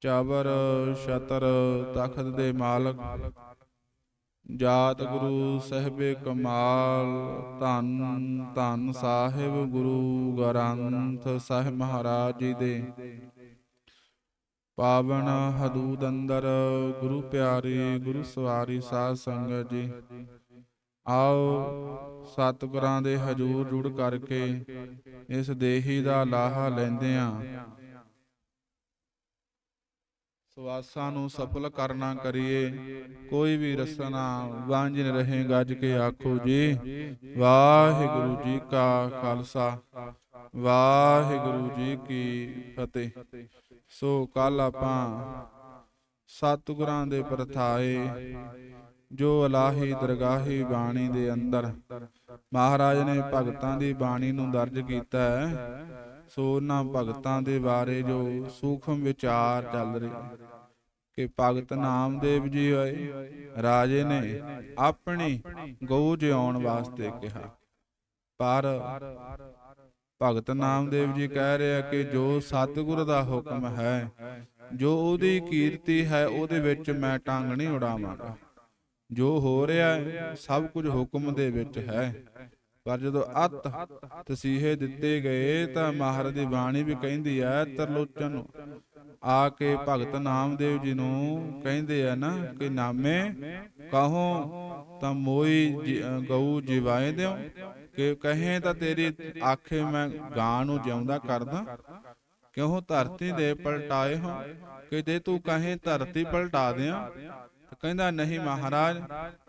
ਚਾਵਰ ਛਤਰ ਤਖਤ ਦੇ ਮਾਲਕ। ਜਾਤ ਗੁਰੂ ਸਹਿਬੇ ਕਮਾਲ, ਧੰਨ ਧੰਨ ਸਾਹਿਬ ਗੁਰੂ ਗ੍ਰੰਥ ਸਾਹਿਬ ਮਹਾਰਾਜ ਜੀ ਦੇ। ਪਾਵਨ ਹਦੂਦ ਅੰਦਰ ਗੁਰੂ ਪਿਆਰੇ, ਗੁਰੂ ਸਵਾਰੀ ਸਾਧ ਸੰਗਤ ਜੀ। ਆਓ ਸਤਿਗੁਰਾਂ ਦੇ ਹਜੂਰ ਜੁੜ ਕਰਕੇ ਇਸ ਦੇਹੀ ਦਾ ਲਾਹਾ ਲੈਂਦੇ ਆਂ ਸਵਾਸਾਂ ਨੂੰ ਸਫਲ ਕਰਨਾ ਕਰੀਏ। ਕੋਈ ਵੀ ਰਸਨਾ ਵਾਂਝ ਨ ਰਹੇ ਗੱਜ ਕੇ ਆਖੋ ਜੀ। ਵਾਹਿਗੁਰੂ ਜੀ ਕਾ ਖਾਲਸਾ। ਵਾਹਿਗੁਰੂ ਜੀ ਕੀ ਫਤਿਹ। ਸੋ ਕੱਲ ਆਪਾਂ ਸਤਿਗੁਰਾਂ ਦੇ ਪ੍ਰਥਾਏ ਜੋ ਅਲਾਹੀ ਦਰਗਾਹੀ ਬਾਣੀ ਦੇ ਅੰਦਰ। ਮਹਾਰਾਜ ਨੇ ਭਗਤਾਂ ਦੀ ਬਾਣੀ ਨੂੰ ਦਰਜ ਕੀਤਾ ਹੈ। ਸੋ ਉਹਨਾਂ ਭਗਤਾਂ ਦੇ ਬਾਰੇ ਜੋ ਸੂਖਮ ਵਿਚਾਰ ਚੱਲ ਰਹੇ ਕਿ ਭਗਤ ਨਾਮਦੇਵ ਜੀ ਹੋਏ, ਰਾਜੇ ਨੇ ਆਪਣੀ ਗਊ ਜਿਉਣ ਵਾਸਤੇ ਕਿਹਾ। ਪਰ ਭਗਤ ਨਾਮਦੇਵ ਜੀ ਕਹਿ ਰਿਹਾ ਕਿ ਜੋ ਸਤਿਗੁਰ ਦਾ ਹੁਕਮ ਹੈ, ਜੋ ਉਹਦੀ ਕੀਰਤੀ ਹੈ, ਉਹਦੇ ਵਿੱਚ ਮੈਂ ਟੰਗ ਨਹੀਂ ਉਡਾਵਾਂਗਾ। ਜੋ ਹੋ ਰਿਹਾ ਹੈ, ਸਭ ਕੁਝ ਹੁਕਮ ਦੇ ਵਿੱਚ ਹੈ। ਪਰ ਜਦੋਂ ਅਤ ਤਸੀਹੇ ਦਿੱਤੇ ਗਏ ਤਾਂ ਮਹਾਰਾਜ ਦੀ ਬਾਣੀ ਵੀ ਕਹਿੰਦੀ ਹੈ, ਤਰਲੋਚਨ ਨੂੰ। ਆ ਕੇ ਭਗਤ ਨਾਮਦੇਵ ਜੀ ਨੂੰ ਕਹਿੰਦੇ ਆ ਨਾ ਕਿ ਨਾਮੇ ਕਹੋ ਤਾਂ ਮੋਈ ਗਊ ਜਿਵਾਏ ਦਿਓ। ਕਿ ਕਹੇ ਤਾਂ ਤੇਰੀ ਆਖੇ ਮੈਂ ਗਾਂ ਨੂੰ ਜਿਉਂਦਾ ਕਰਦਾ। ਕਿਉਂ ਧਰਤੀ ਦੇ ਪਲਟਾਏ ਹੋ? ਕਿ ਜੇ ਤੂੰ ਕਹੇ ਧਰਤੀ ਪਲਟਾ ਦਿਆਂ ਕਹਿੰਦਾ ਨਹੀਂ ਮਹਾਰਾਜ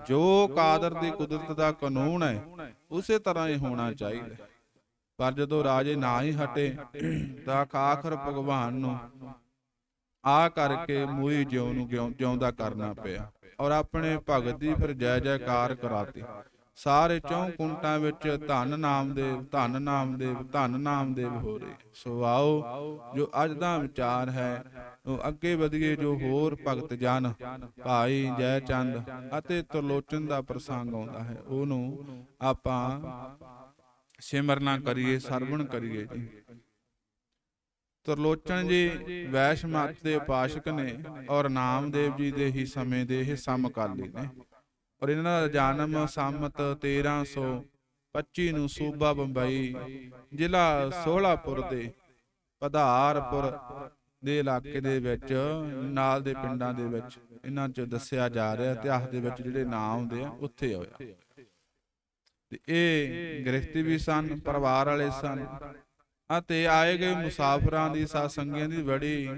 ਜੋ ਕਾਦਰ ਦੀ ਕੁਦਰਤ ਦਾ ਕਾਨੂੰਨ ਹੈ ਉਸੇ ਤਰ੍ਹਾਂ ਹੀ ਹੋਣਾ ਚਾਹੀਦਾ। ਪਰ ਜਦੋਂ ਰਾਜੇ ਨਾ ਹੀ ਹਟੇ ਤਾਂ ਆਖਰ ਭਗਵਾਨ ਨੂੰ ਆ ਕਰਕੇ ਮੂਈ ਜਿਉ ਨੂੰ ਜਿਉਂਦਾ ਕਰਨਾ ਪਿਆ। ਔਰ ਆਪਣੇ ਭਗਤ ਦੀ ਫਿਰ ਜੈ ਜੈਕਾਰ ਕਰਾਤੀ। ਸਾਰੇ ਚੌਂ ਕੁੰਟਾਂ ਵਿੱਚ ਧੰਨ ਨਾਮਦੇਵ ਧੰਨ ਨਾਮਦੇਵ ਧੰਨ ਨਾਮਦੇਵ ਹੋ ਰਹੇ ਸੋ ਆਓ ਜੋ ਅੱਜ ਦਾ ਵਿਚਾਰ ਹੈ ਉਹ ਅੱਗੇ ਵਧੀਏ ਜੋ ਹੋਰ ਭਗਤ ਜਨ ਭਾਈ ਜੈ ਚੰਦ ਅਤੇ ਤਰਲੋਚਨ ਦਾ ਪ੍ਰਸੰਗ ਆਉਂਦਾ ਹੈ। ਉਹਨੂੰ ਆਪਾਂ ਸਿਮਰਨਾ ਕਰੀਏ ਸਰਵਣ ਕਰੀਏ ਜੀ। ਤਰਲੋਚਨ ਜੀ ਵੈਸ਼ ਮਤ ਦੇ ਉਪਾਸ਼ਕ ਨੇ ਔਰ ਨਾਮਦੇਵ ਜੀ ਦੇ ਹੀ ਸਮੇਂ ਦੇ ਇਹ ਸਮਕਾਲੀ ਨੇ। ਔਰ ਇਹਨਾਂ ਦਾ ਜਨਮ ਸੰਮਤ 1325 ਨੂੰ ਸੂਬਾ ਬੰਬਈ, ਜ਼ਿਲ੍ਹਾ ਸੋਹਲਾਪੁਰ ਦੇ ਪਧਾਰਪੁਰ ਦੇ ਇਲਾਕੇ ਦੇ ਵਿੱਚ, ਨਾਲ ਦੇ ਪਿੰਡਾਂ ਦੇ ਵਿੱਚ, ਇਹਨਾਂ 'ਚ ਦੱਸਿਆ ਜਾ ਰਿਹਾ, ਇਤਿਹਾਸ ਦੇ ਵਿੱਚ ਜਿਹੜੇ ਨਾਮ ਆਉਂਦੇ ਆ, ਉੱਥੇ ਹੋਇਆ। ਤੇ ਇਹ ਗ੍ਰਸਤੀ ਵੀ ਸਨ, ਪਰਿਵਾਰ ਵਾਲੇ ਸਨ ਅਤੇ ਆਏ ਗਏ ਮੁਸਾਫਰਾਂ ਦੀ ਸਾਧ ਸੰਗੀਆਂ ਦੀ ਬੜੀ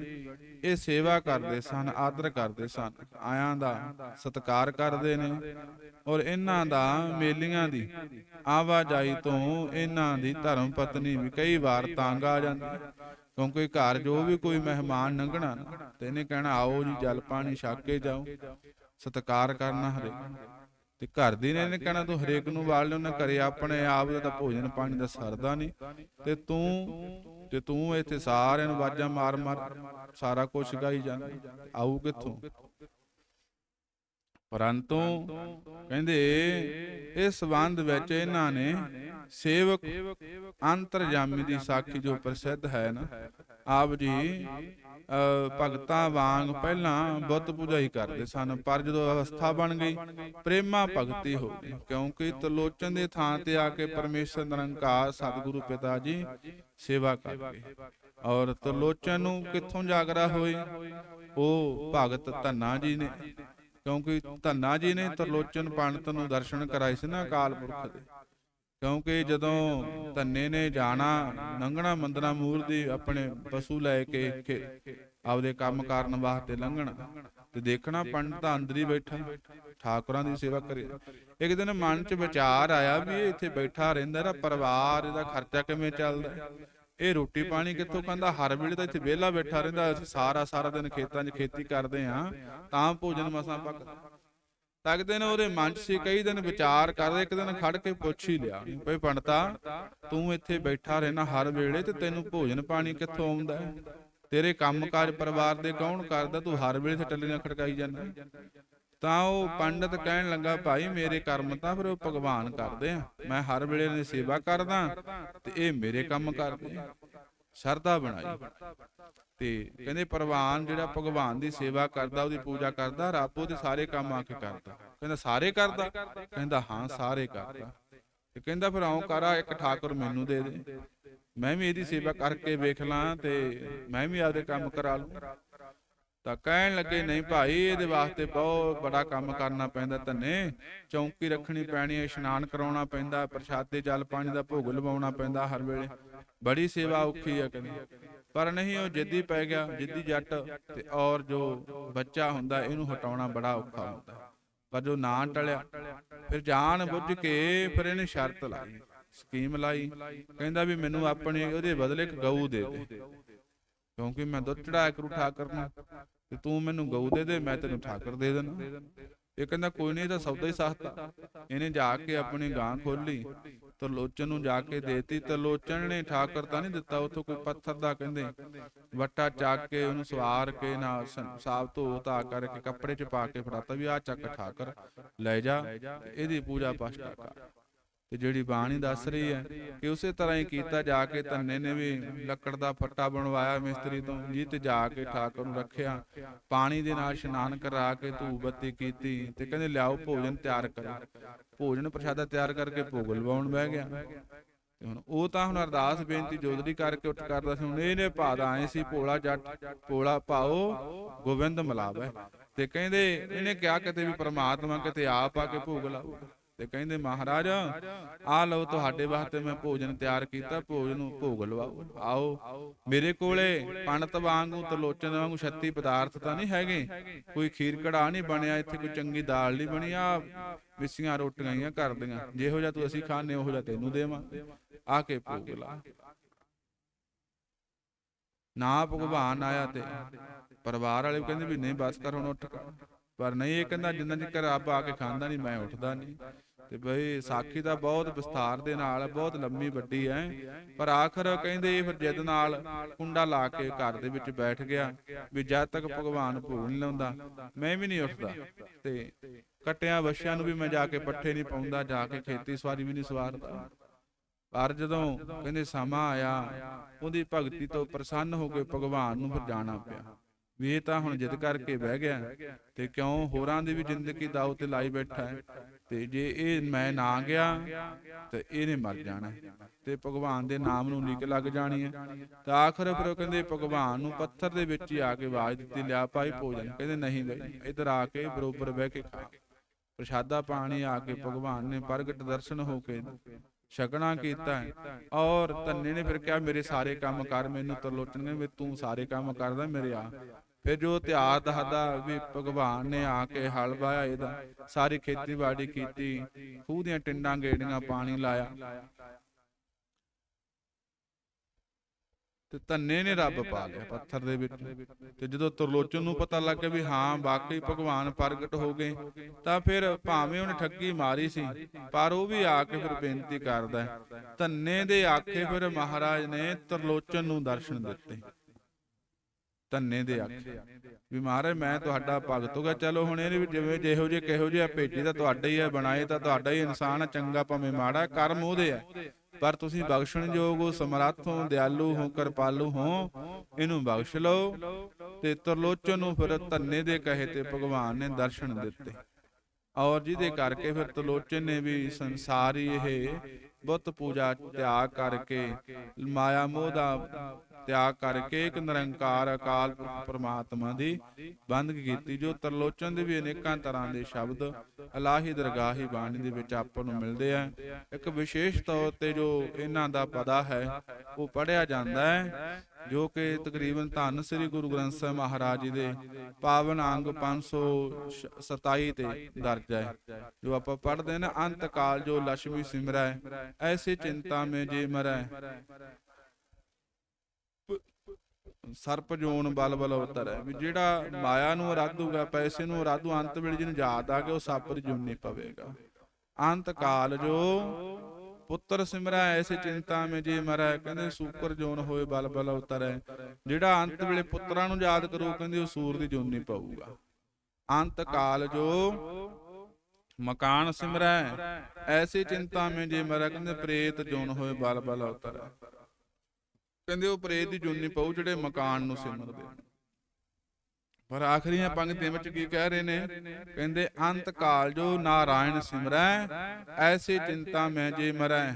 ਇਹ ਸੇਵਾ ਕਰਦੇ ਸਨ, ਆਦਰ ਕਰਦੇ ਸਨ। ਆਇਆਂ ਦਾ ਸਤਿਕਾਰ ਕਰਦੇ ਨੇ ਔਰ ਇਹਨਾਂ ਦਾ ਮੇਲੀਆਂ ਦੀ ਆਵਾਜਾਈ ਤੋਂ ਇਹਨਾਂ ਦੀ ਧਰਮ ਪਤਨੀ ਵੀ ਕਈ ਵਾਰ ਤੰਗ ਆ ਜਾਂਦੀ ਕਿਉਂਕਿ ਘਰ ਜੋ ਵੀ ਕੋਈ ਮਹਿਮਾਨ ਲੰਘਣਾ ਤੇ ਇਹਨੇ ਕਹਿਣਾ, ਆਓ ਜੀ, ਜਲ ਪਾਣੀ ਛਕ ਕੇ ਜਾਓ। ਸਤਿਕਾਰ ਕਰਨਾ ਹਰੇ ਤੇ ਘਰ ਦੀ ਨੇ ਕਹਿਣਾ ਤੂੰ ਹਰੇਕ ਨੂੰ ਵਾਲ ਲਿਓ ਨਾ ਕਰੇ ਆਪਣੇ ਆਪ ਦਾ ਤਾਂ ਭੋਜਨ ਪਾਣੀ ਦਾ ਸਰਦਾ ਨਹੀਂ। ਤੇ ਤੂੰ ਤੇ ਤੂੰ ਇੱਥੇ ਸਾਰਿਆਂ ਨੂੰ ਵਾਜਾਂ ਮਾਰ ਮਾਰ ਸਾਰਾ ਕੁਝ ਗਾਈ ਜਾਂਦਾ। ਆਊ ਕਿੱਥੋਂ? ਪਰੰਤੂ ਕਹਿੰਦੇ ਇਸ ਸੰਬੰਧ ਵਿੱਚ ਇਹਨਾਂ ਨੇ ਸੇਵਕ ਅੰਤਰਜਾਮੀ ਦੀ ਸਾਖੀ ਜੋ ਪ੍ਰਸਿੱਧ ਹੈ ਨਾ ਆਪ ਜੀ ਭਗਤਾਂ ਵਾਂਗ ਪਹਿਲਾਂ ਬੁੱਤ ਪੂਜਾ ਕਰਦੇ ਸਨ, ਪਰ ਜਦੋਂ ਅਵਸਥਾ ਬਣ ਗਈ, ਪ੍ਰੇਮਾ ਭਗਤੀ ਹੋ ਗਈ, ਕਿਉਂਕਿ ਤਲੋਚਨ ਦੇ ਥਾਂ ਤੇ ਆ ਕੇ ਪਰਮੇਸ਼ਰ ਨਿਰੰਕਾਰ ਸਤਿਗੁਰੂ ਪਿਤਾ ਜੀ ਸੇਵਾ ਕਰ ਗਏ। ਔਰ ਤਲੋਚਨ ਨੂੰ ਕਿੱਥੋਂ ਜਾਗਰਾ ਹੋਈ ਉਹ ਭਗਤ ਧੰਨਾ ਜੀ ਨੇ, ਕਿਉਂਕਿ ਧੰਨਾ ਜੀ ਨੇ ਤਰਲੋਚਨ ਪੰਡਤ ਨੂੰ ਦਰਸ਼ਨ ਕਰਾਏ ਸੀ ਨਾ ਅਕਾਲ ਪੁਰਖ ਦੇ। ਕਿਉਂਕਿ ਜਦੋਂ ਧੰਨੇ ਨੇ ਜਾਣਾ ਲੰਘਣਾ ਮੰਦਨਾ ਮੂਰ ਦੀ ਆਪਣੇ ਪਸ਼ੂ ਲੈ ਕੇ ਆਪਦੇ ਕੰਮ ਕਰਨ ਵਾਸਤੇ ਲੰਘਣਾ। ਤੇ ਦੇਖਣਾ ਪੰਡਤ ਅੰਦਰ ਹੀ ਬੈਠਾ ਠਾਕੁਰਾਂ ਦੀ ਸੇਵਾ ਕਰੇ ਇੱਕ ਦਿਨ ਮਨ 'ਚ ਵਿਚਾਰ ਆਇਆ ਵੀ ਇਹ ਇੱਥੇ ਬੈਠਾ ਰਹਿੰਦਾ ਇਹਦਾ ਪਰਿਵਾਰ ਇਹਦਾ ਖਰਚਾ ਕਿਵੇਂ ਚੱਲਦਾ? ਇਹ ਰੋਟੀ ਪਾਣੀ ਕਿੱਥੋਂ ਖਾਂਦਾ? ਹਰ ਵੇਲੇ ਤਾਂ ਇੱਥੇ ਵਿਹਲਾ ਬੈਠਾ ਰਹਿੰਦਾ ਅਸੀਂ ਸਾਰਾ ਸਾਰਾ ਦਿਨ ਖੇਤਾਂ 'ਚ ਖੇਤੀ ਕਰਦੇ ਆਂ ਤਾਂ ਭੋਜਨ ਮਸਾਂ ਪੱਕਦਾ। ਤੱਕਦੇ ਨੇ ਉਹਦੇ ਮਨ 'ਚ ਸੀ ਕਈ ਦਿਨ ਵਿਚਾਰ ਕਰਦੇ, ਇੱਕ ਦਿਨ ਖੜ ਕੇ ਪੁੱਛ ਹੀ ਲਿਆ ਭਈ ਪੰਡਤਾ, ਤੂੰ ਇੱਥੇ ਬੈਠਾ ਰਹਿਣਾ ਹਰ ਵੇਲੇ ਤੇ ਤੈਨੂੰ ਭੋਜਨ ਪਾਣੀ ਕਿੱਥੋਂ ਆਉਂਦਾ ਹੈ? ਤੇਰੇ ਕੰਮਕਾਜ ਪਰਿਵਾਰ ਦੇ ਕੌਣ ਕਰਦਾ? ਤੂੰ ਹਰ ਵੇਲੇ ਤੇ ਟੱਲੀਆਂ ਖੜਕਾਈ ਜਾਂਦਾ ਤਾਂ ਉਹ ਪੰਡਤ ਕਹਿਣ ਲੱਗਾ, ਭਾਈ, ਮੇਰੇ ਕਰਮ ਤਾਂ ਫਿਰ ਉਹ ਭਗਵਾਨ ਕਰਦੇ ਆ। ਮੈਂ ਹਰ ਵੇਲੇ ਦੀ ਸੇਵਾ ਕਰਦਾ ਤੇ ਇਹ ਮੇਰੇ ਕੰਮ ਕਰਦੇ ਆ ਸ਼ਰਧਾ ਬਣਾਈ। ਤੇ ਕਹਿੰਦੇ ਪ੍ਰਵਾਨ ਜਿਹੜਾ ਭਗਵਾਨ ਦੀ ਸੇਵਾ ਕਰਦਾ, ਉਹਦੀ ਪੂਜਾ ਕਰਦਾ, ਰੱਬ ਉਹਦੇ ਸਾਰੇ ਕੰਮ ਆ ਕੇ ਕਰਦਾ। ਕਹਿੰਦਾ, ਸਾਰੇ ਕਰਦਾ? ਕਹਿੰਦਾ, ਹਾਂ, ਸਾਰੇ ਕਰਦਾ। ਤੇ ਕਹਿੰਦਾ ਫਿਰ ਆਉਂ ਕਰਾ ਇੱਕ ਠਾਕੁਰ ਮੈਨੂੰ ਦੇ ਦੇ। ਮੈਂ ਵੀ ਇਹਦੀ ਸੇਵਾ ਕਰਕੇ ਵੇਖ ਲਾਂ ਤੇ ਮੈਂ ਵੀ ਆਪਦੇ ਕੰਮ ਕਰਾ ਲੂੰ। ਤਾਂ ਕਹਿਣ ਲੱਗੇ ਨਹੀਂ ਭਾਈ ਇਹਦੇ ਵਾਸਤੇ ਬਹੁਤ ਬੜਾ ਕੰਮ ਕਰਨਾ ਪੈਂਦਾ ਧੰਨੇ। ਚੌਂਕੀ ਰੱਖਣੀ ਪੈਣੀ ਹੈ ਇਸ਼ਨਾਨ ਕਰਾਉਣਾ ਪੈਂਦਾ ਪ੍ਰਸ਼ਾਦੇ ਜਲ ਪਾਣੀ ਦਾ ਭੋਗ ਲਵਾਉਣਾ ਪੈਂਦਾ ਹਰ ਵੇਲੇ। ਬੜੀ ਸੇਵਾ ਔਖੀ ਹੈ ਕਹਿੰਦੇ। ਪਰ ਨਹੀਂ ਉਹ ਜਿੱਦੀ ਪੈ ਗਿਆ ਜਿੱਦੀ ਜੱਟ ਤੇ ਔਰ ਜੋ ਬੱਚਾ ਹੁੰਦਾ ਇਹਨੂੰ ਹਟਾਉਣਾ ਬੜਾ ਔਖਾ ਹੁੰਦਾ। ਪਰ ਜੋ ਨਾ ਟਲਿਆ ਫਿਰ ਜਾਣ ਬੁੱਝ ਕੇ ਫਿਰ ਇਹਨੇ ਸ਼ਰਤ ਲਾਈ ਸਕੀਮ ਲਾਈ। ਕਹਿੰਦਾ ਵੀ ਮੈਨੂੰ ਆਪਣੇ ਉਹਦੇ ਬਦਲੇ ਇੱਕ ਗਊ ਦੇ ਦੇ। ਕਿਉਂਕਿ ਮੈਂ ਦੁੱਧ ਚੜਾਇਆ ਕਰੂ, ਠਾਕਰ ਨੂੰ। ਤੇ ਤੂੰ ਮੈਨੂੰ ਗਊ ਦੇ ਦੇ, ਮੈਂ ਤੈਨੂੰ ਠਾਕਰ ਦੇ ਦੇਣਾ ਇਹ ਕਹਿੰਦਾ, ਕੋਈ ਨਹੀਂ, ਇਹ ਸੌਦਾ ਹੀ ਸਸਤਾ ਇਹਨੇ ਜਾ ਕੇ ਆਪਣੀ ਗਾਂ ਖੋਲੀ ਤਰਲੋਚਨ ਨੂੰ ਜਾ ਕੇ ਦੇਤੀ ਤਰਲੋਚਨ ਨੇ ਠਾਕਰ ਤਾਂ ਨਹੀਂ ਦਿੱਤਾ, ਉਥੋਂ ਕੋਈ ਪੱਥਰ ਦਾ ਕਹਿੰਦੇ। ਵੱਟਾ ਚੱਕ ਕੇ ਉਹਨੂੰ ਸਵਾਰ ਕੇ ਨਾ ਸਾਫ਼ ਧੋ ਧਾ ਕਰਕੇ ਕੱਪੜੇ 'ਚ ਪਾ ਕੇ ਫੜਾਤਾ ਵੀ ਆ ਚੱਕ ਠਾਕਰ, ਲੈ ਜਾ, ਇਹਦੀ ਪੂਜਾ ਪਾਸ਼ਾ ਕਰ। ਤੇ ਜਿਹੜੀ ਬਾਣੀ ਦੱਸ ਰਹੀ ਹੈ ਕਿ ਉਸੇ ਤਰ੍ਹਾਂ ਹੀ ਕੀਤਾ ਜਾ ਕੇ ਧੰਨੇ ਨੇ ਵੀ ਲੱਕੜ ਦਾ ਫੱਟਾ ਬਣਵਾਇਆ ਮਿਸਤਰੀ ਤੋਂ ਜੀ ਤੇ ਜਾ ਕੇ ਠਾਕੁਰ ਨੂੰ ਰੱਖਿਆ। ਪਾਣੀ ਦੇ ਨਾਲ ਇਸ਼ਨਾਨ ਕਰਾ ਕੇ ਧੂਪ ਬੱਤੀ ਕੀਤੀ ਤੇ ਕਹਿੰਦੇ ਲਿਆਓ ਭੋਜਨ ਤਿਆਰ ਕਰੋ। ਭੋਜਨ ਪ੍ਰਸ਼ਾਦਾ ਤਿਆਰ ਕਰਕੇ ਭੋਗ ਲਵਾਉਣ ਬਹਿ ਗਿਆ। ਤੇ ਹੁਣ ਉਹ ਤਾਂ ਹੁਣ ਅਰਦਾਸ ਬੇਨਤੀ ਜੋਦਰੀ ਕਰਕੇ ਉੱਠ ਕਰਦਾ ਸੀ ਹੁਣ ਇਹਨੇ ਭਾਦਾ ਆਏ ਸੀ ਭੋਲਾ ਜੱਟ ਭੋਲਾ ਪਾਓ ਗੋਬਿੰਦ ਮਲਾਵੇ। ਤੇ ਕਹਿੰਦੇ ਇਹਨੇ ਕਿਹਾ ਕਿਤੇ ਵੀ ਪ੍ਰਮਾਤਮਾ ਕਿਤੇ ਆਪ ਆ ਕੇ ਭੋਗ ਲਾਊ ਤੇ ਕਹਿੰਦੇ, ਮਹਾਰਾਜ, ਆ ਲਓ ਤੁਹਾਡੇ ਵਾਸਤੇ ਮੈਂ ਭੋਜਨ ਤਿਆਰ ਕੀਤਾ, ਭੋਜਨ ਨੂੰ ਭੋਗ ਲਵਾਓ। ਆਓ, ਮੇਰੇ ਕੋਲੇ ਪੰਡਤ ਵਾਂਗੂ, ਤਲੋਚਨ ਵਾਂਗੂ ਛੱਤੀ ਪਦਾਰਥ ਤਾਂ ਨਹੀਂ ਹੈਗੇ। ਕੋਈ ਖੀਰ ਕੜਾ ਨਹੀਂ ਬਣਿਆ, ਇੱਥੇ ਕੋਈ ਚੰਗੀ ਦਾਲ ਨਹੀਂ ਬਣੀ ਆ ਮਿੱਸੀਆਂ ਰੋਟੀਆਂ ਹੀ ਆ ਜਿਹੋ ਜਿਹਾ ਤੂੰ ਅਸੀਂ ਖਾਣੇ ਉਹੋ ਜਿਹਾ ਤੈਨੂੰ ਦੇਵਾਂ। ਆ ਕੇ ਭੋਗ ਲਾ। ਨਾ ਭਗਵਾਨ ਆਇਆ ਤੇ ਪਰਿਵਾਰ ਵਾਲੇ ਕਹਿੰਦੇ ਵੀ ਨਹੀਂ, ਬਸ ਕਰ ਹੁਣ ਉੱਠ ਪਰ ਨਹੀਂ, ਇਹ ਕਹਿੰਦਾ, ਜਿੰਨਾ ਚਿਰ ਰੱਬ ਆ ਕੇ ਖਾਂਦਾ ਨਹੀਂ, ਮੈਂ ਉੱਠਦਾ ਨਹੀਂ। ਤੇ ਬਈ ਸਾਖੀ ਦਾ ਬਹੁਤ ਵਿਸਥਾਰ ਦੇ ਨਾਲ, ਬਹੁਤ ਲੰਮੀ ਵੱਡੀ ਹੈ ਪਰ ਆਖਰ ਕਹਿੰਦੇ ਫਿਰ ਜਿੱਦ ਨਾਲ ਕੁੰਡਾ ਲਾ ਕੇ ਘਰ ਦੇ ਵਿੱਚ ਬੈਠ ਗਿਆ ਵੀ ਜਦ ਤੱਕ ਭਗਵਾਨ ਭੋਗ ਨਹੀਂ ਲਾਉਂਦਾ, ਮੈਂ ਵੀ ਨਹੀਂ ਉੱਠਦਾ। ਤੇ ਕਟਿਆਂ ਵਛਿਆਂ ਨੂੰ ਵੀ ਮੈਂ ਜਾ ਕੇ ਪੱਠੇ ਨਹੀਂ ਪਾਉਂਦਾ, ਜਾ ਕੇ ਖੇਤੀ ਸਵਾਰੀ ਵੀ ਨਹੀਂ ਸਵਾਰਦਾ। ਪਰ ਜਦੋਂ ਕਹਿੰਦੇ ਸਮਾਂ ਆਇਆ, ਉਹਦੀ ਭਗਤੀ ਤੋਂ ਪ੍ਰਸੰਨ ਹੋ ਕੇ ਭਗਵਾਨ ਨੂੰ ਫਿਰ ਜਾਣਾ ਪਿਆ। ਵੀ ਇਹ ਤਾਂ ਹੁਣ ਜਿੱਦ ਕਰਕੇ ਬਹਿ ਗਿਆ ਤੇ ਕਿਉਂ ਹੋਰਾਂ ਦੀ ਵੀ ਜ਼ਿੰਦਗੀ ਦਾਅ ਤੇ ਲਾਈ ਬੈਠਾ ਹੈ? ਤੇ ਜੇ ਇਹ ਮੈਂ ਨਾ ਗਿਆ, ਤੇ ਇਹਨੇ ਮਰ ਜਾਣਾ। ਤੇ ਭਗਵਾਨ ਦੇ ਨਾਮ ਨੂੰ ਲੀਕ ਲੱਗ ਜਾਣੀ ਹੈ। ਤਾਂ ਆਖਰ ਫਿਰ ਉਹ ਕਹਿੰਦੇ, ਭਗਵਾਨ ਨੂੰ ਪੱਥਰ ਦੇ ਵਿੱਚ ਹੀ ਆ ਕੇ ਆਵਾਜ਼ ਦਿੱਤੀ, ਲਿਆ ਭਾਈ ਭੋਜਨ। ਕਹਿੰਦੇ, ਨਹੀਂ ਬਈ, ਇੱਧਰ ਆ ਕੇ ਬਰੋਬਰ ਬਹਿ ਕੇ ਖਾ। ਪ੍ਰਸ਼ਾਦਾ ਪਾਣੀ ਆ ਕੇ ਭਗਵਾਨ ਨੇ ਪ੍ਰਗਟ ਦਰਸ਼ਨ ਹੋ ਕੇ ਛਕਣਾ ਕੀਤਾ। ਔਰ ਧੰਨੇ ਨੇ ਫਿਰ ਕਿਹਾ, ਮੇਰੇ ਸਾਰੇ ਕੰਮ ਕਰ, ਮੈਨੂੰ ਤਰਲੋਚਨ ਵੀ ਤੂੰ ਸਾਰੇ ਕੰਮ ਕਰਦਾ ਮੇਰੇ ਆ ਫਿਰ ਜੋ ਇਤਿਹਾਸ ਦੱਸਦਾ ਵੀ ਭਗਵਾਨ ਨੇ ਆ ਕੇ ਹਲ ਵਾਇਆ ਇਹਦਾ, ਸਾਰੀ ਖੇਤੀਬਾੜੀ ਕੀਤੀ, ਖੂਹ ਦੀਆਂ ਟਿੰਡਾਂ ਗੇੜੀਆਂ, ਪਾਣੀ ਲਾਇਆ। ਤੇ ਧੰਨੇ ਨੇ ਰੱਬ ਪਾ ਲਿਆ ਪੱਥਰ ਦੇ ਵਿੱਚ। ਤੇ ਜਦੋਂ ਤਰਲੋਚਨ ਨੂੰ ਪਤਾ ਲੱਗ ਗਿਆ ਵੀ ਹਾਂ, ਵਾਕਈ ਭਗਵਾਨ ਪ੍ਰਗਟ ਹੋ ਗਏ, ਤਾਂ ਫਿਰ ਭਾਵੇਂ ਉਹਨੇ ਠੱਗੀ ਮਾਰੀ ਸੀ, ਪਰ ਉਹ ਵੀ ਆ ਕੇ ਫਿਰ ਬੇਨਤੀ ਕਰਦਾ ਧੰਨੇ ਦੇ ਆਖੇ ਫਿਰ ਮਹਾਰਾਜ ਨੇ ਤਰਲੋਚਨ ਨੂੰ ਦਰਸ਼ਨ ਦਿੱਤੇ। ਧੰਨੇ ਦੇ ਆਖੇ ਵੀ ਮਹਾਰਾਜ ਮੈਂ ਤੁਹਾਡਾ ਭਗਤ ਹੋ ਗਿਆ। ਚਲੋ ਹੁਣ ਇਹਨੇ ਵੀ ਜਿਵੇਂ ਜਿਹੋ ਜੇ ਕਿਹੋ ਜਿਹਾ ਭੇਜੀ ਤਾਂ ਤੁਹਾਡਾ ਹੀ ਹੈ ਬਣਾਏ ਤਾਂ ਤੁਹਾਡਾ ਹੀ ਇਨਸਾਨ ਚੰਗਾ ਭਾਵੇਂ ਮਾੜਾ ਕਰਮ ਉਹਦੇ ਹੈ ਪਰ ਤੁਸੀਂ ਬਖਸ਼ਣਯੋਗ ਹੋ ਸਮਰੱਥ ਹੋ ਦਿਆਲੂ ਹੋ ਕਿਰਪਾਲੂ ਹੋ ਇਹਨੂੰ ਬਖਸ਼ ਲਓ ਤੇ ਤਰਲੋਚਨ ਨੂੰ ਫਿਰ ਧੰਨੇ ਦੇ ਕਹੇ ਤੇ ਭਗਵਾਨ ਨੇ ਦਰਸ਼ਨ ਦਿੱਤੇ। ਔਰ ਜਿਹਦੇ ਕਰਕੇ ਫਿਰ ਤਰਲੋਚਨ ਨੇ ਵੀ ਸੰਸਾਰੀ ਇਹ ਬੁੱਤ ਪੂਜਾ ਤਿਆਗ ਕਰਕੇ, ਮਾਇਆ ਮੋਹ ਦਾ ਤਿਆਗ ਕਰਕੇ ਇੱਕ ਨਿਰੰਕਾਰ ਅਕਾਲ ਪੁਰਖ ਪ੍ਰਮਾਤਮਾ ਦੀ ਬੰਦਗੀ ਕੀਤੀ, ਜੋ ਤਰਲੋਚਨ ਦੇ ਵੀ ਅਨੇਕਾਂ ਤਰ੍ਹਾਂ ਦੇ ਸ਼ਬਦ ਅਲਾਹੀ ਦਰਗਾਹੀ ਬਾਣੀ ਦੇ ਵਿੱਚ ਆਪਾਂ ਨੂੰ ਮਿਲਦੇ ਆ। ਇੱਕ ਵਿਸ਼ੇਸ਼ ਤੌਰ ਤੇ ਜੋ ਇਹਨਾਂ ਦਾ ਪਤਾ ਹੈ, ਉਹ ਪੜਿਆ ਜਾਂਦਾ ਹੈ। ਜੋ ਕਿ ਤਕਰੀਬਨ ਧੰਨ ਸ੍ਰੀ ਗੁਰੂ ਗ੍ਰੰਥ ਸਾਹਿਬ ਮਹਾਰਾਜ ਜੀ ਦੇ ਪਾਵਨ ਅੰਗ 527 ਤੇ ਦਰਜ ਹੈ। ਜੋ ਆਪਾਂ ਪੜ੍ਹਦੇ ਨੇ, ਅੰਤ ਕਾਲ ਜੋ ਲక్ష్ਮੀ ਸਿਮਰੈ, ਐਸੀ ਚਿੰਤਾ ਮੇ ਜੇ ਮਰੈ। ਸਰਪ ਜੋਨ ਬਲ ਬਲ ਉਤਰੈ। ਵੀ ਜਿਹੜਾ ਮਾਇਆ ਨੂੰ ਅਰਾਧੂਗਾ, ਪੈਸੇ ਨੂੰ ਅਰਾਧੂ, ਅੰਤ ਵੇਲੇ ਜਿਹਨੂੰ ਯਾਦ ਆ ਕੇ ਉਹ ਸੱਪ ਦੀ ਜੁਨੀ ਪਵੇਗਾ। ਅੰਤ ਕਾਲ ਜੋ ਪੁੱਤਰ ਸਿਮਰੈ ਐਸੇ ਚਿੰਤਾ ਮੇ ਜੇ ਮਰੈ। ਕਹਿੰਦੇ ਸੂਕਰ ਜੋਨ ਹੋਏ ਬਲ ਬਲ ਉਤਰੈ। ਜਿਹੜਾ ਅੰਤ ਵੇਲੇ ਪੁੱਤਰਾਂ ਨੂੰ ਯਾਦ ਕਰੂ, ਕਹਿੰਦੇ ਉਹ ਸੂਰ ਦੀ ਜੋਨੀ ਪਾਊਗਾ। ਅੰਤ ਕਾਲ ਜੋ ਮਕਾਨ ਸਿਮਰੈ, ਐਸੀ ਚਿੰਤਾ ਮੇ ਜੇ ਮਰੈ। ਕਹਿੰਦੇ ਪ੍ਰੇਤ ਜੋਨ ਹੋਏ ਬਲ ਬਲ ਉਤਰੈ। ਕਹਿੰਦੇ ਉਹ ਪ੍ਰੇਤ ਦੀ ਜੁਨੀ ਪਾਉ ਜਿਹੜੇ ਮਕਾਨ ਨੂੰ ਸਿਮਰਦੇ ਪਰ ਆਖਰੀਆਂ ਪੰਕਤੀਆਂ ਵਿੱਚ ਕੀ ਕਹਿ ਰਹੇ ਨੇ? ਕਹਿੰਦੇ ਅੰਤ ਕਾਲ ਜੋ ਨਾਰਾਇਣ ਸਿਮਰੈ, ਐਸੀ ਚਿੰਤਾ ਮੈਂ ਜੇ ਮਰੈ।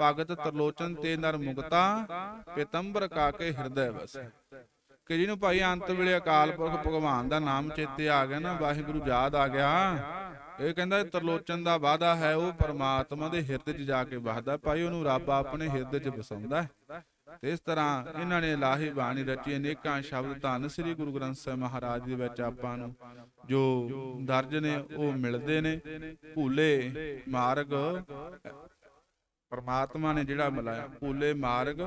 ਭਗਤ ਤਰਲੋਚਨ ਤੇ ਨਰ ਮੁਕਤਾ, ਪਿਤੰਬਰ ਕਾ ਹਿਰਦੈ ਵਸੈ। ਕਿ ਜਿਹਨੂੰ ਭਾਈ ਅੰਤ ਵੇਲੇ ਅਕਾਲ ਪੁਰਖ ਭਗਵਾਨ ਦਾ ਨਾਮ ਚੇਤੇ ਆ ਗਿਆ ਨਾ, ਵਾਹਿਗੁਰੂ ਯਾਦ ਆ ਗਿਆ। ਇਹ ਕਹਿੰਦਾ, ਤਰਲੋਚਨ ਦਾ ਵਾਦਾ ਹੈ, ਉਹ ਪਰਮਾਤਮਾ ਦੇ ਹਿਰਦੇ 'ਚ ਜਾ ਕੇ ਵਸਦਾ ਭਾਈ ਉਹਨੂੰ ਰੱਬ ਆਪਣੇ ਹਿਰਦੇ 'ਚ ਵਸਾਉਂਦਾ ਇਸ ਤਰ੍ਹਾਂ ਇਹਨਾਂ ਨੇ ਲਾਹੀ ਬਾਣੀ ਰਚੀ, ਅਨੇਕਾਂ ਸ਼ਬਦ ਧੰਨ ਸ੍ਰੀ ਗੁਰੂ ਗ੍ਰੰਥ ਸਾਹਿਬ ਮਹਾਰਾਜ ਦੇ ਵਿੱਚ ਆਪਾਂ ਨੂੰ ਜੋ ਦਰਜ ਨੇ, ਉਹ ਮਿਲਦੇ ਨੇ। ਭੂਲੇ ਮਾਰਗ, ਪਰਮਾਤਮਾ ਨੇ ਜਿਹੜਾ ਮਿਲਾਇਆ, ਭੂਲੇ ਮਾਰਗ,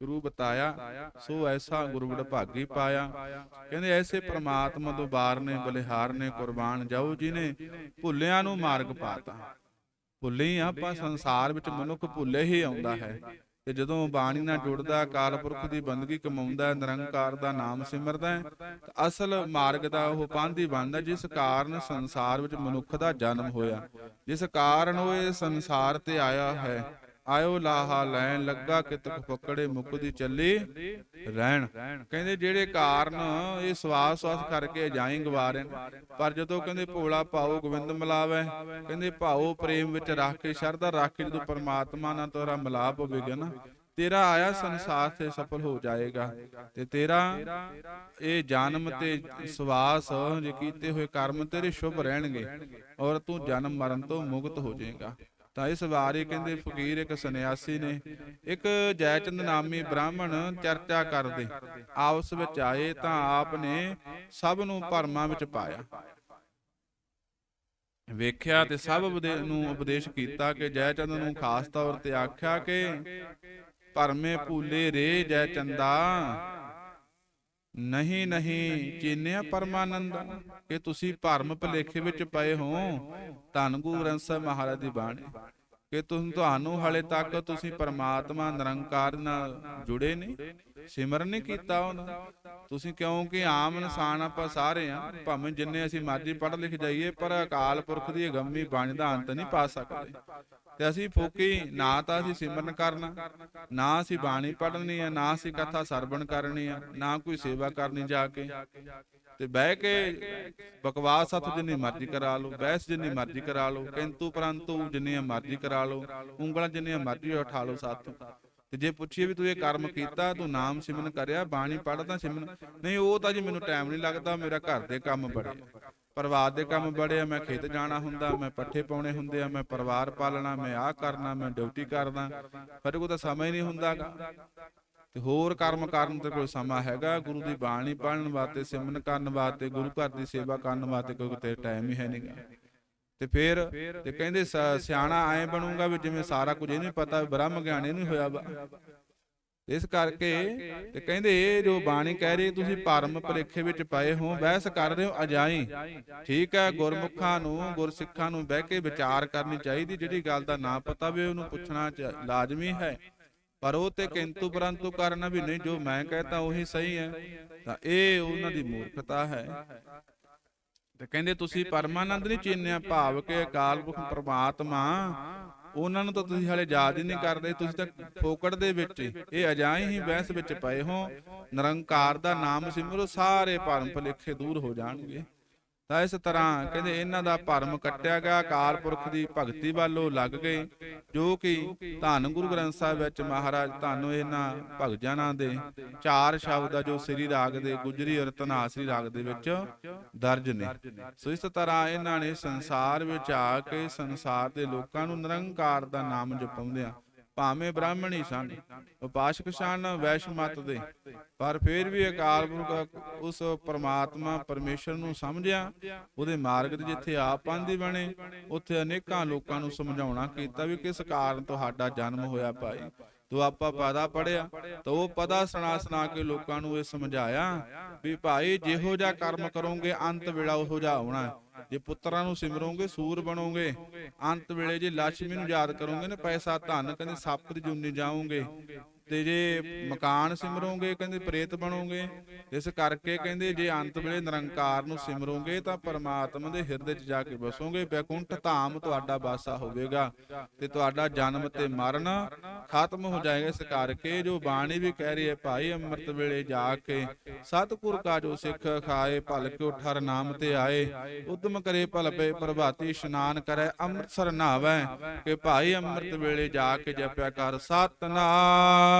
ਗੁਰੂ ਬਤਾਇਆ, ਸੋ ਐਸਾ ਗੁਰੂ ਵਡਭਾਗੀ ਪਾਇਆ। ਕਹਿੰਦੇ ਐਸੇ ਪ੍ਰਮਾਤਮਾ ਤੋਂ ਬਾਰ ਨੇ, ਬਲਿਹਾਰ ਨੇ, ਕੁਰਬਾਨ ਜਾਓ ਜੀ ਨੇ ਭੁੱਲਿਆਂ ਨੂੰ ਮਾਰਗ ਪਾਤਾ। ਭੁੱਲੇ ਹੀ ਆਪਾਂ ਸੰਸਾਰ ਵਿੱਚ ਮਨੁੱਖ ਭੁੱਲੇ ਹੀ ਆਉਂਦਾ ਹੈ। ਤੇ ਜਦੋਂ ਬਾਣੀ ਨਾਲ ਜੁੜਦਾ ਅਕਾਲ ਪੁਰਖ ਦੀ ਬੰਦਗੀ ਕਮਾਉਂਦਾ ਨਿਰੰਕਾਰ ਦਾ ਨਾਮ ਸਿਮਰਦਾ ਹੈ, ਤਾਂ ਅਸਲ ਮਾਰਗ ਦਾ ਉਹ ਪਾਂਧੀ ਬਣਦਾ ਜਿਸ ਕਾਰਨ ਸੰਸਾਰ ਵਿੱਚ ਮਨੁੱਖ ਦਾ ਜਨਮ ਹੋਇਆ। ਜਿਸ ਕਾਰਨ ਉਹ ਇਹ ਸੰਸਾਰ ਤੇ ਆਇਆ ਹੈ। ਆਇਓ ਲਾਹਾ ਲੈਣ ਲੱਗਾ ਕਿਤਕ ਪਕੜੇ ਮੁਕਦੀ ਚੱਲੀ ਰਹਿਣ। ਕਹਿੰਦੇ ਜਿਹੜੇ ਕਾਰਨ ਇਹ ਸਵਾਸ ਸਵਾਸ ਕਰਕੇ ਜਾਈ ਗਵਾਰੇ ਪਰ ਜਦੋਂ ਕਹਿੰਦੇ ਭੋਲਾ ਭਾਉ ਗੋਬਿੰਦ ਮਿਲਾਵੇ, ਕਹਿੰਦੇ ਭਾਉ ਪ੍ਰੇਮ ਵਿੱਚ ਰੱਖ ਕੇ, ਸ਼ਰਧਾ ਰੱਖ ਕੇ ਜਦੋਂ ਪਰਮਾਤਮਾ ਨਾਲ ਤੇਰਾ ਮਿਲਾਪ ਹੋਵੇਗਾ ਨਾ, ਤੇਰਾ ਆਇਆ ਸੰਸਾਰ ਤੇ ਸਫਲ ਹੋ ਜਾਏਗਾ। ਤੇ ਤੇਰਾ ਇਹ ਜਨਮ ਤੇ ਸਵਾਸ ਜੇ ਕੀਤੇ ਹੋਏ ਕਰਮ ਤੇਰੇ ਸ਼ੁਭ ਰਹਿਣਗੇ ਔਰ ਤੂੰ ਜਨਮ ਮਰਨ ਤੋਂ ਮੁਕਤ ਹੋ ਜਾਏਗਾ। ਤਾਂ ਇਸ ਵਾਰੀ ਕਹਿੰਦੇ ਫਕੀਰ ਇੱਕ ਸੰਨਿਆਸੀ ਨੇ। ਇੱਕ ਜੈਚੰਦ ਨਾਮੀ ਬ੍ਰਾਹਮਣ ਚਰਚਾ ਕਰਦੇ। ਆਪਸ ਵਿੱਚ ਆਏ ਤਾਂ ਆਪ ਨੇ ਸਭ ਨੂੰ ਭਰਮਾਂ ਵਿੱਚ ਪਾਇਆ। ਵੇਖਿਆ ਤੇ ਸਭ ਨੂੰ ਉਪਦੇਸ਼ ਕੀਤਾ ਕਿ ਜੈਚੰਦ ਨੂੰ ਖਾਸ ਤੌਰ ਤੇ ਆਖਿਆ ਕਿ ਭਰਮੇ ਭੂਲੇ ਰੇ ਜੈਚੰਦਾ। ਨਹੀਂ ਨਹੀਂ, ਚੀਨਿਆ ਪਰਮਾਨੰਦ, ਕਿ ਤੁਸੀਂ ਭਰਮ ਭਲੇਖੇ ਵਿੱਚ ਪਏ ਹੋ। ਧੰਨ ਗੁਰੂ ਗ੍ਰੰਥ ਸਾਹਿਬ ਮਹਾਰਾਜ ਦੀ ਬਾਣੀ, ਕਿ ਤੁਮ ਤੁਹਾਨੂੰ ਹਲੇ ਤੱਕ ਤੁਸੀਂ ਪਰਮਾਤਮਾ ਨਿਰੰਕਾਰ ਨਾਲ ਜੁੜੇ ਨਹੀਂ, ਸਿਮਰਨ ਨਹੀਂ ਕੀਤਾ ਉਹਨਾਂ। ਤੁਸੀਂ ਕਿਉਂਕਿ ਆਮ ਇਨਸਾਨ ਆਪਾਂ ਸਾਰੇ ਆ, ਭਾਵੇਂ ਜਿੰਨੇ ਅਸੀਂ ਮਰਜ਼ੀ ਪੜ੍ਹ ਲਿਖ ਜਾਈਏ, ਪਰ ਅਕਾਲ ਪੁਰਖ ਦੀ ਅਗੰਮੀ ਬਾਣੀ ਦਾ ਅੰਤ ਨਹੀਂ ਪਾ ਸਕਦੇ। ਤੇ ਅਸੀਂ ਫੋਕੀ ਨਾ ਤਾਂ ਅਸੀਂ ਸਿਮਰਨ ਕਰਨਾ ਨਾ ਅਸੀਂ ਬਾਣੀ ਪੜ੍ਹਨੀ ਹੈ ਨਾ ਅਸੀਂ ਕਥਾ ਸਰਵਣ ਕਰਨੀ ਹੈ ਨਾ ਕੋਈ ਸੇਵਾ ਕਰਨੀ ਜਾ ਕੇ। ਤੇ ਬਹਿ ਕੇ ਬਕਵਾਸ ਹੱਥ ਜਿੰਨੀ ਮਰਜ਼ੀ ਕਰਾ ਲਓ ਬਹਿਸ ਜਿੰਨੀ ਮਰਜ਼ੀ ਕਰਾ ਲਓ ਕਿੰਤੂ ਪਰੰਤੂ ਜਿੰਨੀਆਂ ਮਰਜ਼ੀ ਕਰਾ ਲਓ ਉਂਗਲਾਂ ਜਿੰਨੀਆਂ ਮਰਜ਼ੀ ਉਠਾ ਲਓ ਸਾਥੋਂ। ਤੇ ਜੇ ਪੁੱਛੀਏ ਵੀ ਤੂੰ ਇਹ ਕਰਮ ਕੀਤਾ ਤੂੰ ਨਾਮ ਸਿਮਰਨ ਕਰਿਆ ਬਾਣੀ ਪੜ੍ਹਦਾ ਸਿਮਰਨ। ਨਹੀਂ ਉਹ ਤਾਂ ਜੀ ਮੈਨੂੰ ਟਾਈਮ ਨਹੀਂ ਲੱਗਦਾ ਮੇਰਾ ਘਰ ਦੇ ਕੰਮ ਬੜੇ। ਆ। ਪਰਿਵਾਰ ਦੇ ਕੰਮ ਬੜੇ ਆ, ਮੈਂ ਖੇਤ ਜਾਣਾ ਹੁੰਦਾ, ਮੈਂ ਪੱਠੇ ਪਾਉਣੇ ਹੁੰਦੇ ਆ, ਮੈਂ ਪਰਿਵਾਰ ਪਾਲਣਾ, ਮੈਂ ਆਹ ਕਰਨਾ, ਮੈਂ ਡਿਊਟੀ ਕਰਦਾ। ਫਿਰ ਕੋਲ ਤਾਂ ਸਮਾਂ ਹੀ ਨਹੀਂ ਹੁੰਦਾਗਾ। ਤੇ ਹੋਰ ਕਰਮ ਕਰਨ ਤੇ ਕੋਈ ਸਮਾਂ ਹੈਗਾ, ਗੁਰੂ ਦੀ ਬਾਣੀ ਪੜ੍ਹਨ ਵਾਸਤੇ, ਸਿਮਰਨ ਕਰਨ ਵਾਸਤੇ, ਗੁਰੂ ਘਰ ਦੀ ਸੇਵਾ ਕਰਨ ਵਾਸਤੇ ਕੋਈ ਤੇ ਟਾਈਮ ਹੀ ਹੈ ਨਹੀਂਗਾ ਤੇ ਫਿਰ, ਤੇ ਕਹਿੰਦੇ ਸ- ਸਿਆਣਾ ਐ ਬਣੂਗਾ ਵੀ ਜਿਵੇਂ ਸਾਰਾ ਕੁਝ ਇਹਨੂੰ ਪਤਾ, ਬ੍ਰਹਮ ਗਿਆਨ ਇਹਨੂੰ ਹੋਇਆ ਵਾ। ਇਸ ਕਰਕੇ ਤੇ ਕਹਿੰਦੇ ਇਹ ਜੋ ਬਾਣੀ ਕਹਿ ਰਹੀ ਤੁਸੀਂ ਭਰਮ ਭਲੇਖੇ ਵਿੱਚ ਪਏ ਹੋ ਬਹਿਸ ਕਰ ਰਹੇ ਹੋ ਅਜਾਈ। ਠੀਕ ਹੈ ਗੁਰਮੁਖਾਂ ਨੂੰ ਗੁਰਸਿੱਖਾਂ ਨੂੰ ਬਹਿ ਕੇ ਵਿਚਾਰ ਕਰਨੀ ਚਾਹੀਦੀ ਜਿਹੜੀ ਗੱਲ ਦਾ ਨਾ ਪਤਾ ਵੀ ਉਹਨੂੰ ਪੁੱਛਣਾ ਲਾਜ਼ਮੀ ਹੈ। ਪਰ ਉਹ ਤੇ ਕਿੰਤੂ ਪਰੰਤੂ ਕਰਨਾ ਵੀ ਨਹੀਂ ਜੋ ਮੈਂ ਕਹਤਾ ਉਹੀ ਸਹੀ ਹੈ। ਤਾਂ ਇਹ ਉਹਨਾਂ ਦੀ ਮੂਰਖਤਾ ਹੈ। ਤੇ ਕਹਿੰਦੇ ਤੁਸੀਂ ਪਰਮਾਨੰਦ ਨਹੀਂ ਚੀਨਿਆ ਭਾਵ ਕਿ ਅਕਾਲ ਪੁਰਖ ਪ੍ਰਮਾਤਮਾ ਉਹਨਾਂ ਨੂੰ ਤਾਂ ਤੁਸੀਂ ਹਾਲੇ ਯਾਦ ਹੀ ਨਹੀਂ ਕਰਦੇ, ਤੁਸੀਂ ਤਾਂ ਫੋਕੜ ਦੇ ਵਿੱਚ ਇਹ ਅਜਾਈ ਹੀ ਬਹਿਸ ਵਿੱਚ ਪਏ ਹੋ, ਨਿਰੰਕਾਰ ਦਾ ਨਾਮ ਸਿਮਰੋ, ਸਾਰੇ ਭਰਮ ਭੁਲੇਖੇ ਦੂਰ ਹੋ ਜਾਣਗੇ। ਤਾਂ ਇਸ ਤਰ੍ਹਾਂ ਕਹਿੰਦੇ ਇਹਨਾਂ ਦਾ ਭਰਮ ਕੱਟਿਆ ਗਿਆ, ਅਕਾਲ ਪੁਰਖ ਦੀ ਭਗਤੀ ਵੱਲੋਂ ਲੱਗ ਗਏ, ਜੋ ਕਿ ਧੰਨ ਗੁਰੂ ਗ੍ਰੰਥ ਸਾਹਿਬ ਵਿੱਚ ਮਹਾਰਾਜ ਤੁਹਾਨੂੰ ਇਹਨਾਂ ਭਗਜਾਨਾਂ ਦੇ ਚਾਰ ਸ਼ਬਦ ਆ ਜੋ ਸ੍ਰੀ ਰਾਗ ਦੇ ਗੁਜਰੀ ਔਰ ਤਨਾਸਰੀ ਰਾਗ ਦੇ ਵਿੱਚ ਦਰਜ ਨੇ। ਸੋ ਇਸ ਤਰ੍ਹਾਂ ਇਹਨਾਂ ਨੇ ਸੰਸਾਰ ਵਿੱਚ ਆ ਕੇ ਸੰਸਾਰ ਦੇ ਲੋਕਾਂ ਨੂੰ ਨਿਰੰਕਾਰ ਦਾ ਨਾਮ ਜਪਾਉਂਦੇ ਆ ਭਾਵੇਂ ਬ੍ਰਾਹਮਣੀ ਸਨ, ਉਪਾਸ਼ਕ ਸਨ ਵੈਸ਼ ਮਤ ਦੇ। ਪਰ ਫਿਰ ਵੀ ਅਕਾਲ ਪੁਰਖ ਉਸ ਪਰਮਾਤਮਾ ਪਰਮੇਸ਼ਰ ਨੂੰ ਸਮਝਿਆ, ਉਹਦੇ ਮਾਰਗ ਤੇ ਜਿੱਥੇ ਆਪ ਪਾਂਦੀ ਬਣੇ, ਉੱਥੇ ਅਨੇਕਾਂ ਲੋਕਾਂ ਨੂੰ ਸਮਝਾਉਣਾ ਕੀਤਾ ਵੀ ਕਿਸ ਕਾਰਨ ਤੁਹਾਡਾ ਜਨਮ ਹੋਇਆ ਭਾਈ। ਤੋ ਆਪਾਂ ਪਦਾ ਪੜਿਆ, ਤਾਂ ਉਹ ਪਦਾ ਸੁਣਾ ਸੁਣਾ ਕੇ ਲੋਕਾਂ ਨੂੰ ਇਹ ਸਮਝਾਇਆ ਵੀ ਭਾਈ ਜਿਹੋ ਜਿਹਾ ਕਰਮ ਕਰੋਗੇ, ਅੰਤ ਵੇਲਾ ਉਹੋ ਜਿਹਾ ਆਉਣਾ ਜੇ ਪੁੱਤਰਾਂ ਨੂੰ ਸਿਮਰੋਗੇ, ਸੂਰ ਬਣੋਗੇ, ਅੰਤ ਵੇਲੇ ਜੇ ਲక్ష్ਮੀ ਨੂੰ ਯਾਦ ਕਰੋਗੇ ਨਾ, ਪੈਸਾ ਧਨ, ਕਹਿੰਦੇ ਸੱਪ ਦੀ ਜੁਨੀ ਜਾਓਗੇ ਤੇ ਜੇ ਮਕਾਨ ਸਿਮਰੋਗੇ, ਕਹਿੰਦੇ ਪ੍ਰੇਤ ਬਣੋਗੇ, ਇਸ ਕਰਕੇ ਕਹਿੰਦੇ ਜੇ ਅੰਤ ਵੇਲੇ ਨਿਰੰਕਾਰ ਨੂੰ ਸਿਮਰੋਗੇ ਤਾਂ ਪਰਮਾਤਮਾ ਦੇ ਹਿਰਦੇ 'ਚ ਜਾ ਕੇ ਬਸੋਗੇ ਬੈਕੁੰਠ ਧਾਮ ਤੁਹਾਡਾ ਵਾਸਾ ਹੋਵੇਗਾ ਤੇ ਤੁਹਾਡਾ ਜਨਮ ਤੇ ਮਰਨ ਖਤਮ ਹੋ ਜਾਏਗਾ, ਇਸ ਕਰਕੇ ਜੋ ਬਾਣੀ ਵੀ ਕਹਿ ਰਹੀ ਹੈ, ਭਾਈ ਅੰਮ੍ਰਿਤ ਵੇਲੇ ਜਾ ਕੇ ਸਤਿਗੁਰ ਕਾ ਜੋ ਸਿੱਖ ਖਾਏ, ਭਲ ਕੇ ਉਠਰ ਨਾਮ ਤੇ ਆਏ, ਉਦਮ ਕਰੇ ਭਲ ਪਏ ਪ੍ਰਭਾਤੀ ਇਸ਼ਨਾਨ ਕਰੈ, ਅੰਮ੍ਰਿਤਸਰ ਨਹਾਵੈ ਕਿ ਭਾਈ ਅੰਮ੍ਰਿਤ ਵੇਲੇ ਜਾ ਕੇ ਜਪਿਆ ਕਰ, ਸਤਨਾਮ।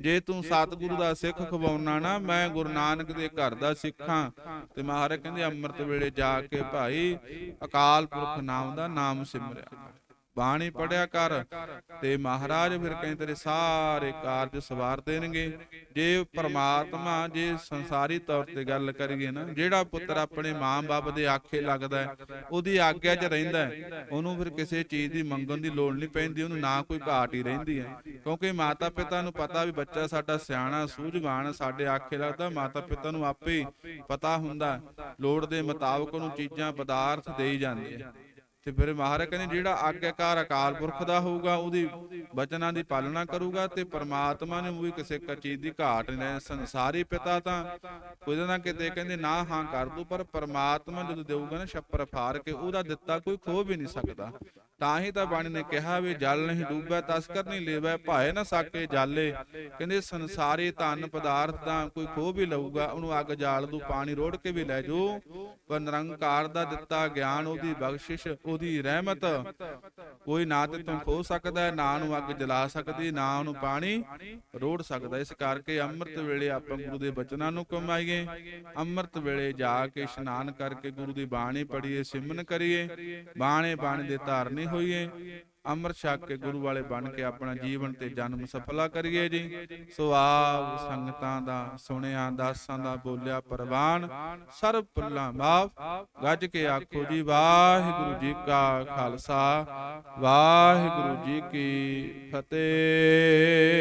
ਜੇ ਤੂੰ ਸਤਿਗੁਰੂ ਦਾ ਸਿੱਖ ਖਵਾਉਣਾ ਨਾ ਮੈਂ ਗੁਰੂ ਨਾਨਕ ਦੇ ਘਰ ਦਾ ਸਿੱਖਾਂ ਤੇ ਮਹਾਰਾਜ ਕਹਿੰਦੇ ਅੰਮ੍ਰਿਤ ਵੇਲੇ ਜਾ ਕੇ ਭਾਈ ਅਕਾਲ ਪੁਰਖ ਨਾਮ ਦਾ ਨਾਮ ਸਿਮਰਿਆ। ਬਾਣੀ ਪੜਿਆ ਕਰ ਤੇ ਮਹਾਰਾਜ ਫਿਰ ਕਹਿੰਦੇ ਤੇਰੇ ਸਾਰੇ ਕਾਰਜ ਸਵਾਰ ਦੇਣਗੇ। ਜੇ ਪ੍ਰਮਾਤਮਾ ਜੇ ਸੰਸਾਰੀ ਤੌਰ ਤੇ ਗੱਲ ਕਰੀਏ ਨਾ ਜਿਹੜਾ ਪੁੱਤਰ ਆਪਣੇ ਮਾਂ-ਬਾਪ ਦੇ ਆਖੇ ਲੱਗਦਾ ਉਹਦੀ ਆਗਿਆ 'ਚ ਰਹਿੰਦਾ ਉਹਨੂੰ ਫਿਰ ਕਿਸੇ ਚੀਜ਼ ਦੀ ਮੰਗਣ ਦੀ ਲੋੜ ਨਹੀਂ ਪੈਂਦੀ ਉਹਨੂੰ ਨਾ ਕੋਈ ਘਾਟ ਹੀ ਰਹਿੰਦੀ ਹੈ। ਕਿਉਂਕਿ ਮਾਤਾ ਪਿਤਾ ਨੂੰ ਪਤਾ ਵੀ ਬੱਚਾ ਸਾਡਾ ਸਿਆਣਾ ਸੂਝਵਾਨ ਸਾਡੇ ਆਖੇ ਲੱਗਦਾ ਮਾਤਾ ਪਿਤਾ ਨੂੰ ਆਪੇ ਪਤਾ ਹੁੰਦਾ। ਲੋੜ ਦੇ ਮੁਤਾਬਕ ਉਹਨੂੰ ਚੀਜ਼ਾਂ ਪਦਾਰਥ ਦੇਈ ਜਾਂਦੇ ਆ ਤੇ ਫਿਰ ਮਹਾਰਾਜ ਕਹਿੰਦੇ ਜਿਹੜਾ ਆਗਿਆਕਾਰ ਅਕਾਲ ਪੁਰਖ ਦਾ ਹੋਊਗਾ, ਉਹਦੀ ਬਚਨਾਂ ਦੀ ਪਾਲਣਾ ਕਰੂਗਾ ਤੇ ਪਰਮਾਤਮਾ ਨੇ ਵੀ ਕਿਸੇ ਕ ਚੀਜ਼ ਦੀ ਘਾਟ ਨਹੀਂ ਸੰਸਾਰੀ ਪਿਤਾ ਤਾਂ ਕੋਈ ਨਾ ਕਿਤੇ ਕਹਿੰਦੇ ਨਾ ਹਾਂ ਕਰ ਦੂ ਪਰ ਪਰਮਾਤਮਾ ਜਦੋਂ ਦੇਊਗਾ ਨਾ ਛੱਪਰ ਫਾਰ ਕੇ ਉਹਦਾ ਦਿੱਤਾ ਕੋਈ ਖੋ ਵੀ ਨਹੀਂ ਸਕਦਾ। ਤਾਂ ਹੀ ਤਾਂ ਬਾਣੀ ਨੇ ਕਿਹਾ ਵੀ ਜਲ ਨਹੀਂ ਡੂਬੈ ਤਸਕਰ ਨਹੀਂ ਲੇਵੈ, ਭਾਏ ਨਾ ਸਾਕੇ ਜਾਲੇ। ਕਹਿੰਦੇ ਸੰਸਾਰੀ ਧਨ ਪਦਾਰਥ ਤਾਂ ਕੋਈ ਖੋ ਵੀ ਲਊਗਾ, ਉਹਨੂੰ ਅੱਗ ਜਾਲ ਦੂ, ਪਾਣੀ ਰੋੜ ਕੇ ਵੀ ਲੈ ਜਾਓ ਪਰ ਨਿਰੰਕਾਰ ਦਾ ਦਿੱਤਾ ਗਿਆਨ, ਉਹਦੀ ਬਖਸ਼ਿਸ਼, ਉਹਦੀ ਰਹਿਮਤ। ਕੋਈ ਨਾ ਤੇ ਤੂੰ ਖੋ ਸਕਦਾ, ਨਾ ਨੂੰ ਅੱਗ ਜਲਾ ਸਕਦੀ, ਨਾ ਉਹਨੂੰ ਪਾਣੀ ਰੋੜ ਸਕਦਾ। ਇਸ ਕਰਕੇ ਅੰਮ੍ਰਿਤ ਵੇਲੇ ਆਪਾਂ ਗੁਰੂ ਦੇ ਬਚਨਾਂ ਨੂੰ ਕਮਾਈਏ ਅੰਮ੍ਰਿਤ ਵੇਲੇ ਜਾ ਕੇ ਇਸ਼ਨਾਨ ਕਰਕੇ ਗੁਰੂ ਦੀ ਬਾਣੀ ਪੜ੍ਹੀਏ, ਸਿਮਰਨ ਕਰੀਏ। ਬਾਣੇ ਬਾਣੀ ਦੇ ਧਾਰਨੀ ਹੋਈਏ, ਅੰਮ੍ਰਿਤ ਛਕ ਕੇ ਗੁਰੂ ਵਾਲੇ ਬਣ ਕੇ ਆਪਣਾ ਜੀਵਨ ਤੇ ਜਨਮ ਸਫਲਾ ਕਰੀਏ ਜੀ। ਸੋ ਆਪ ਸੰਗਤਾਂ ਦਾ, ਸੁਣਿਆ, ਦਾਸਾਂ ਦਾ, ਬੋਲਿਆ ਪ੍ਰਵਾਨ, ਸਰਬ ਭੁੱਲਾਂ ਮਾਫ। ਗੱਜ ਕੇ ਆਖੋ ਜੀ, ਵਾਹਿਗੁਰੂ ਜੀ ਕਾ ਖਾਲਸਾ, ਵਾਹਿਗੁਰੂ ਜੀ ਕੀ ਫਤਿਹ।